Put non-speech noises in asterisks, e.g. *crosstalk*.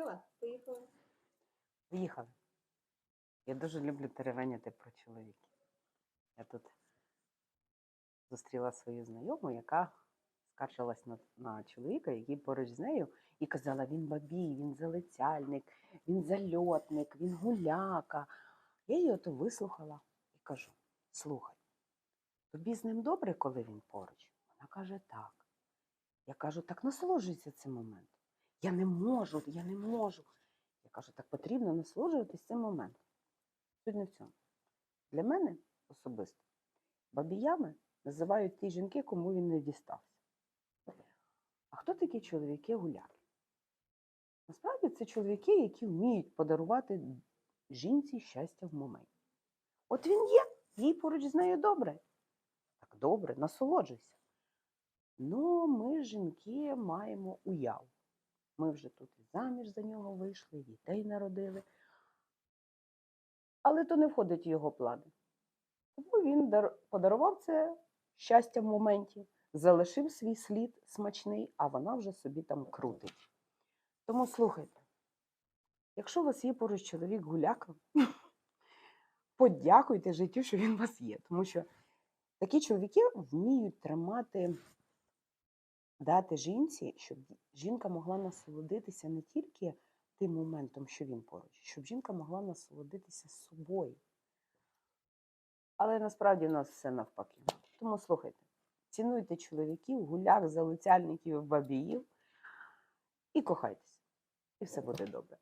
Поїхала. Поїхали. Я дуже люблю теревеняти про чоловіків. Я тут зустріла свою знайому, яка скаржилась на, на чоловіка, який поруч з нею, і казала: він бабій, він залицяльник, він зальотник, він гуляка. Я її ото вислухала і кажу: слухай, тобі з ним добре, коли він поруч? Вона каже, так. Я кажу, так насолоджуйся цим моментом. Я не можу, я не можу. Я кажу, так потрібно насолоджуватись цим моментом. Суть не в цьому. Для мене особисто бабіями називають ті жінки, кому він не дістався. А хто такі чоловіки гуляки? Насправді це чоловіки, які вміють подарувати жінці щастя в моменті. От він є, їй поруч з нею добре. Так добре, насолоджуйся. Ну, ми, жінки, маємо уяву. Ми вже тут і заміж за нього вийшли, і дітей народили. Але то не входить в його плани. Тому він подарував це щастя в моменті, залишив свій слід смачний, а вона вже собі там крутить. Тому слухайте, якщо у вас є поруч чоловік гуляка, *laughs* подякуйте життю, що він у вас є. Тому що такі чоловіки вміють тримати дати жінці, щоб жінка могла насолодитися не тільки тим моментом, що він поруч, щоб жінка могла насолодитися собою. Але насправді в нас все навпаки. Тому слухайте, цінуйте чоловіків, гуляк, залицяльників, бабіїв і кохайтеся. І все буде добре.